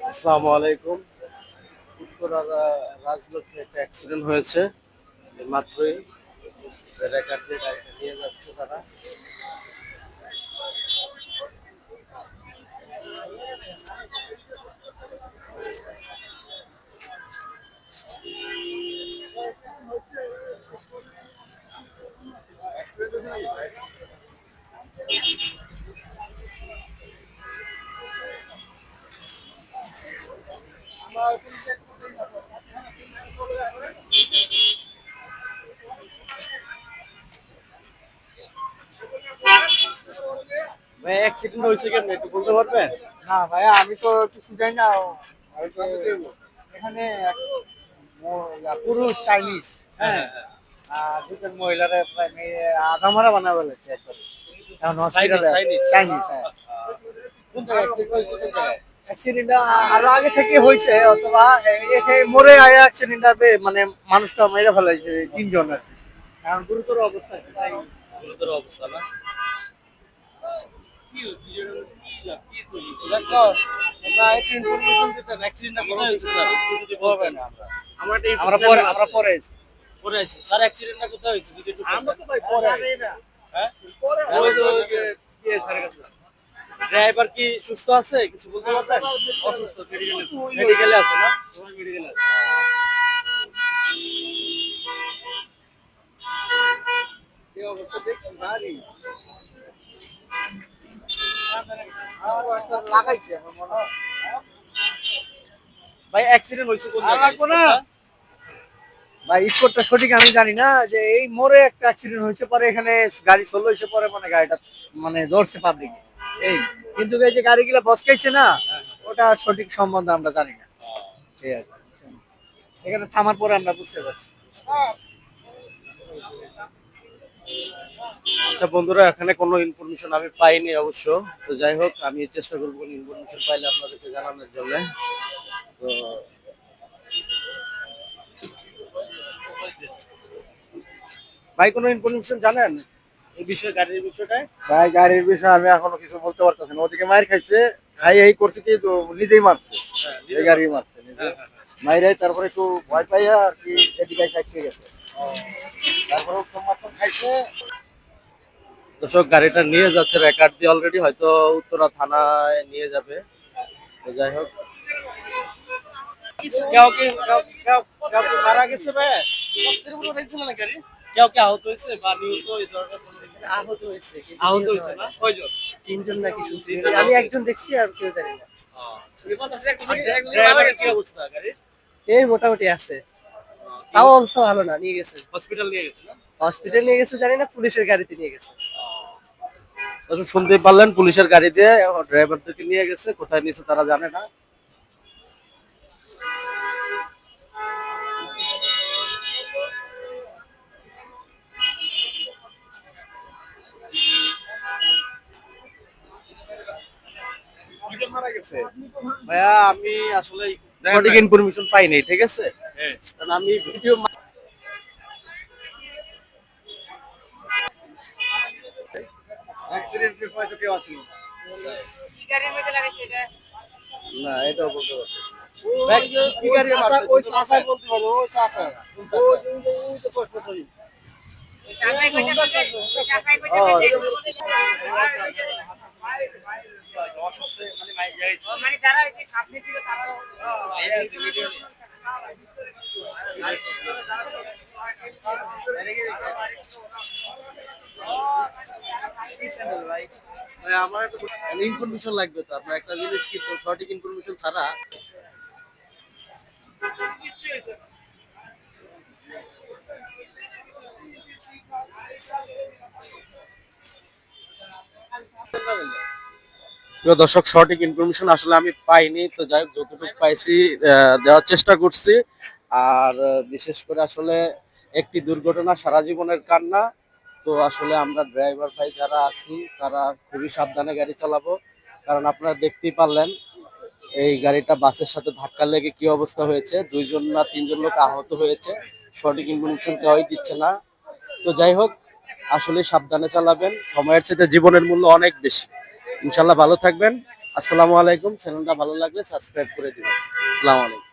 আসসালামু আলাইকুম। উত্তরার রাজলক্ষ্মী একটা অ্যাক্সিডেন্ট হয়েছে। মাত্রই গাড়িটা নিয়ে যাচ্ছে তারা। ভাই অ্যাক্সিডেন্ট হয়েছে কেমন একটু বলতে পারবেন? না ভাইয়া আমি তো কিছু জানি না। এখানে পুরুষ চাইনিজ হ্যাঁ? আর দুজন মহিলারা প্রায় মেয়ে আধা মারা বানা বলেছে একবার। এখন হসপিটালে চাইনিজ। হ্যাঁ। আরও আগে থেকে হয়েছে অথবা এ- এখানে মরে আয়া অ্যাক্সিডেন্টটাতে মানে মানুষটা মেরে ফেলাইছে তিনজনের এখন গুরুতর অবস্থা তাই। গুরুতর অবস্থা না? স্যার অ্যাক্সিডেন্টটা কোথায় ড্রাইভার কি সুস্থ আছে কিছু বলতে পারবেন অসুস্থ আছে না অবস্থা দেখছি একটা লাগাইছে আমার মনে হয়। ভাই অ্যাক্সিডেন্ট হয়েছে কোন জায়গায়? ভাই স্পটটা সঠিক আমি জানি না যে এই মোড়ে একটা অ্যাক্সিডেন্ট হয়েছে পরে এখানে গাড়ি হয়েছে পরে মানে গাড়িটা মানে ধরছে পাবলিক এই কিন্তু এই যে গাড়িগুলো বসকাইছে না ওটা সঠিক সম্বন্ধে আমরা জানি না। এই আর এখানে থামার পরে আমরা বুঝতে পারছি। আচ্ছা বন্ধুরা এখানে কোনো ইনফরমেশন আমি পাইনি অবশ্য। তো যাই হোক আমি চেষ্টা করব কোনো ইনফরমেশন পাইলে আপনাদেরকে জানানোর জন্য। তো ভাই কোনো ইনফরমেশন জানেন এই বিষয়ে গাড়ির বিষয়টায়? ভাই গাড়ির বিষয়ে আমি এখনও কিছু বলতে পারতেছি না। ওদিকে মায়ের খাইছে খাই এই করছে কি তো নিজেই মারছে। এই গাড়ি মারছে নিজে। মাইরাই তারপরে একটু ভয় পাইয়া আর কি এদিকে সাইড গেছে। দর্শক গাড়িটা নিয়ে যাচ্ছে রেকার্ড দিয়ে অলরেডি হয়তো উত্তরা থানায় নিয়ে যাবে। তো যাই হোক। কেউ কি কেউ কেউ কেউ কি মারা গেছে ভাই কেউ কি আহত হয়েছে? বা নিহত এই ধরনের কিছু? আহত হয়েছে আহত হয়েছে না? কয়জন? তিনজন নাকি শুনছি। আমি একজন দেখছি আর কেউ জানি না। এই মোটামুটি আছে। তাও অবস্থা ভালো না নিয়ে গেছে। হসপিটাল নিয়ে গেছে না? হসপিটাল নিয়ে গেছে জানি না পুলিশের গাড়িতে নিয়ে গেছে। আচ্ছা শুনতে পারলেন পুলিশের গাড়ি দিয়ে ড্রাইভারদেরকে নিয়ে গেছে কোথায় নিয়েছে তারা জানে না। মারা গেছে? ভাইয়া আমি আসলে সঠিক ইনফরমেশন পাইনি ঠিক আছে? কারণ আমি ভিডিও না এটাও বলতে পারতেছি না। ভাই, কি গাড়ি মারছে? ইনফরমেশন লাগবে তো আপনার একটা জিনিস কি সঠিক ইনফরমেশন ছাড়া? দর্শক, সঠিক ইনফরমেশন আসলে আমি পাইনি, তো যাই হোক, যতটুকু পাইছি দেওয়ার চেষ্টা করছি। আর বিশেষ করে আসলে একটি দুর্ঘটনা সারা জীবনের কান্না। তো আসলে আমরা ড্রাইভার ভাই যারা আছি, তারা খুবই সাবধানে গাড়ি চালাবো। কারণ আপনারা দেখতেই পারলেন, এই গাড়িটা বাসের সাথে ধাক্কা লেগে কি অবস্থা হয়েছে। দুইজন না তিনজন লোক আহত হয়েছে। সঠিক ইনফরমেশন কেউই দিচ্ছে না। তো যাই হোক, আসলে সাবধানে চালাবেন। সময়ের সাথে জীবনের মূল্য অনেক বেশি। ইনশাল্লাহ ভালো থাকবেন। আসসালামু আলাইকুম। চ্যানেলটা ভালো লাগলে সাবস্ক্রাইব করে দিবেন। আসসালামু আলাইকুম।